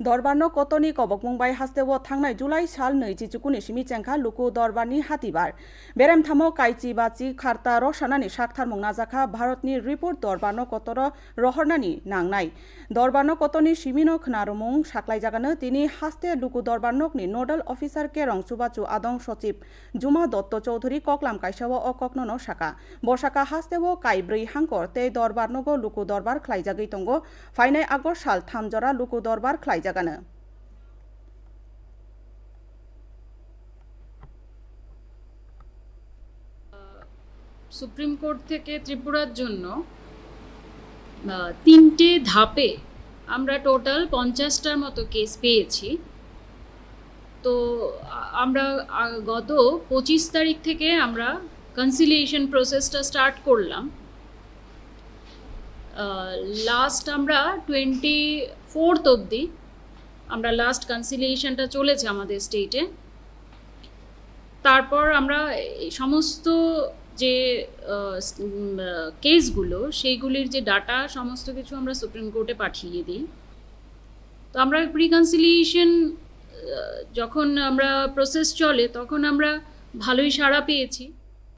दरबारनो कतनि कबकमुंबाय हास्तेव थांनाय जुलाइ साल नैजि चुकुनि सिमि चेंखा लुकु दरबारनि हातिबार बेरेमथामो काइचि बाचि खारता रसानानि साकथारमुं नाजाखा भारतनि रिपर्ट दरबारनो कतर रहरनानि नांनाय দরবানক কতনি সিমিনক নারুমুং সাকলাই জাগানো তিনি হাস্তে লুকু দরবানকনি নোডাল অফিসার কেরং সুবাচু আদং সচিব। জুমা দত্ত চৌধুরী ককলাম কাইসাও অ ককনন সাকা বসাকা হাস্তেও কাইব্রী হাঙ্কর তে দরবারনগো লুকু দরবার খ্লাইজাগৈ তঙ্গ। ফাইনাই আগর সাল থামজরা লুকু দরবার খ্লাইজাগানো সুপ্রিম কোর্ট থেকে ত্রিপুরার জন্য তিনটে ধাপে আমরা টোটাল পঞ্চাশটার মতো কেস পেয়েছি। তো আমরা গত পঁচিশ তারিখ থেকে আমরা কনসিলিয়েশন প্রসেসটা স্টার্ট করলাম। লাস্ট আমরা টোয়েন্টি ফোর্থ অবধি আমরা লাস্ট কনসিলিয়েশনটা চলেছে আমাদের স্টেটে তারপর আমরা সমস্ত যে কেসগুলো, সেইগুলির যে ডাটা সমস্ত কিছু আমরা সুপ্রিম কোর্টে পাঠিয়ে দিই। তো আমরা প্রিকনসিলিয়েশন যখন আমরা প্রসেস চলে, তখন আমরা ভালোই সাড়া পেয়েছি।